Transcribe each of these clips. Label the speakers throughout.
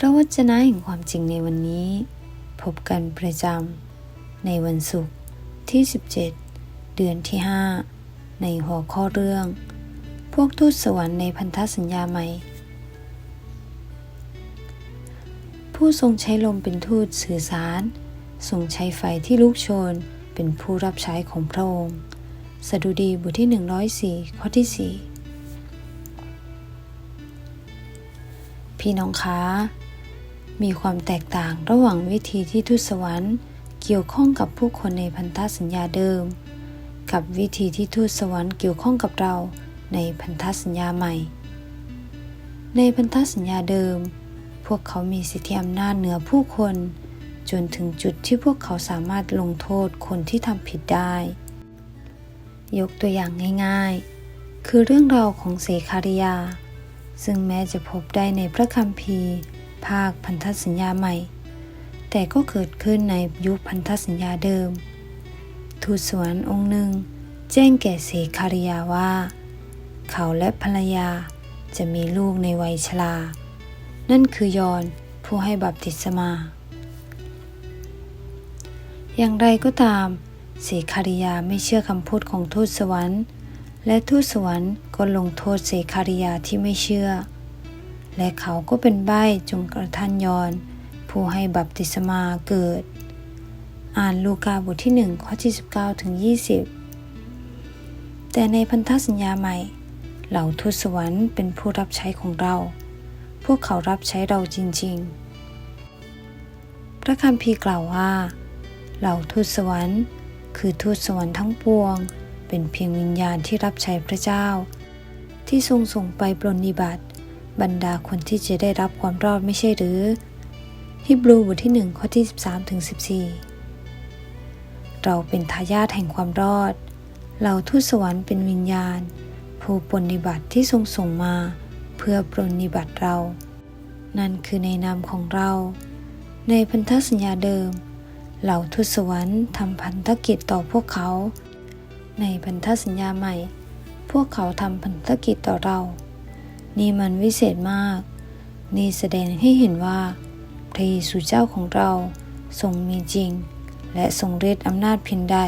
Speaker 1: พระวจนะแห่งความจริงในวันนี้ พบกันประจำในวันศุกร์ที่ 17 เดือนที่ 5 ในหัวข้อเรื่อง พวกทูตสวรรค์ในพันธสัญญาใหม่ ผู้ทรงใช้ลมเป็นทูตสื่อสาร ทรงใช้ไฟที่ลุกโชนเป็นผู้รับใช้ของพระองค์สดุดีบทที่ 104 ข้อที่ 4 พี่น้องคะ มีความแตกต่างระหว่างวิธีที่ทูตสวรรค์ เกี่ยวข้องกับผู้คนในพันธสัญญาเดิม กับวิธีที่ทูตสวรรค์เกี่ยวข้องกับเราในพันธสัญญาใหม่ ในพันธสัญญาเดิม พวกเขามีสิทธิอำนาจเหนือผู้คน จนถึงจุดที่พวกเขาสามารถลงโทษคนที่ทำผิดได้ ยกตัวอย่างง่ายๆ คือเรื่องราวของเสคาริยา ซึ่งแม้จะพบได้ในพระคัมภีร์ ภาคพันธสัญญาใหม่ แต่ก็เกิดขึ้นในยุคพันธสัญญาเดิม ทูตสวรรค์องค์หนึ่ง แจ้งแก่เสคาริยาว่า เขาและภรรยาจะมีลูกในวัยชรา นั่นคือยอนผู้ให้บัพติศมา อย่างไรก็ตามเสคาริยาไม่เชื่อคำพูดของทูตสวรรค์ และทูตสวรรค์ก็ลงโทษเสคาริยาที่ไม่เชื่อ และเขาก็เป็นใบ้จงกระทันยอน ผู้ให้บัพติศมาเกิด อ่านลูกาบทที่ 1 ข้อที่19ถึง20 แต่ในพันธสัญญาใหม่ เหล่าทูตสวรรค์เป็นผู้รับใช้ของเรา พวกเขารับใช้เราจริง ๆ พระคัมภีร์กล่าวว่า เหล่าทูตสวรรค์ คือทูตสวรรค์ทั้งปวง เป็นเพียงวิญญาณที่รับใช้พระเจ้า ที่ทรงส่งไปปรนนิบัติ บรรดาคนที่จะได้รับความรอดไม่ใช่หรือ ฮิบรูบทที่ 1 ข้อที่ 13ถึง14 เราเป็นทายาทแห่งความรอด เราทูตสวรรค์เป็นวิญญาณ ผู้ปรนนิบัติที่ทรงส่งมา เพื่อปรนนิบัติเรา นั่นคือในนามของเรา ในพันธสัญญาเดิม เหล่าทูตสวรรค์ทำพันธกิจต่อพวกเขา ในพันธสัญญาใหม่ พวกเขาทำพันธกิจต่อเรา นี่มันวิเศษมาก นี่แสดงให้เห็นว่าพระเยซูเจ้าของเราทรงมีจริง และทรงฤทธิ์อำนาจเพียงใด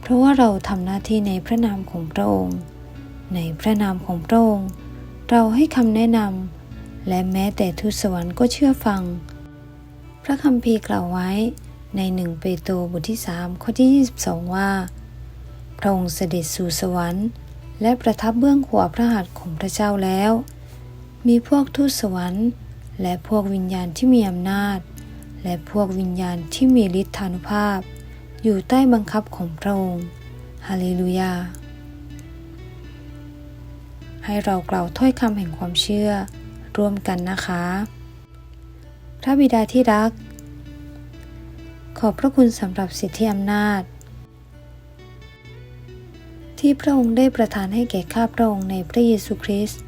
Speaker 1: เพราะว่าเราทำหน้าที่ในพระนามของพระองค์ ในพระนามของพระองค์ เราให้คำแนะนำและแม้แต่ทูตสวรรค์ก็เชื่อฟัง พระคัมภีร์กล่าวไว้ในหนึ่งเปโตรบทที่ 3 ข้อที่ 22 ว่า พระองค์เสด็จสู่สวรรค์ และประทับเบื้องขวาพระหัตถ์ของพระเจ้าแล้ว มีพวกทูตสวรรค์ และพวกวิญญาณที่มีอำนาจ และพวกวิญญาณที่มีฤทธานุภาพ อยู่ใต้บังคับของพระองค์ฮาเลลูยา ให้เรากล่าวถ้อยคำแห่งความเชื่อร่วมกันนะคะ พระบิดาที่รัก ขอบพระคุณสำหรับสิทธิอำนาจ ที่พระองค์ได้ประทานให้แก่ข้าพระองค์ในพระเยซูคริสต์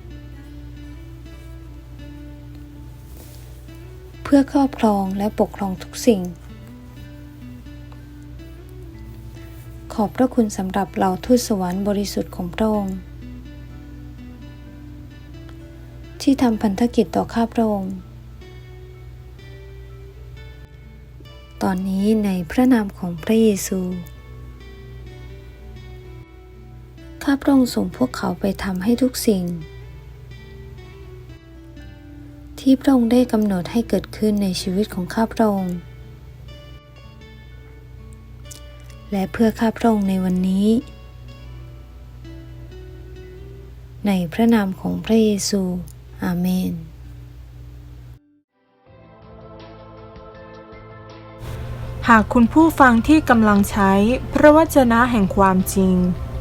Speaker 1: เพื่อครอบครองและปกครองทุกสิ่ง ขอบพระคุณสำหรับเราทูตสวรรค์บริสุทธิ์ของพระองค์ ที่ทำพันธกิจต่อข้าพระองค์ ตอนนี้ในพระนามของพระเยซูาพระองค์ส่งพวกเขาไปทำให้ทุกสิ่ง ที่พระองค์ได้กำหนดให้เกิดขึ้นในชีวิตของข้าพระองค์ และเพื่อข้าพระองค์ในวันนี้ ในพระนามของพระเยซู อาเมน
Speaker 2: หากคุณผู้ฟังที่กำลังใช้พระวจนะแห่งความจริง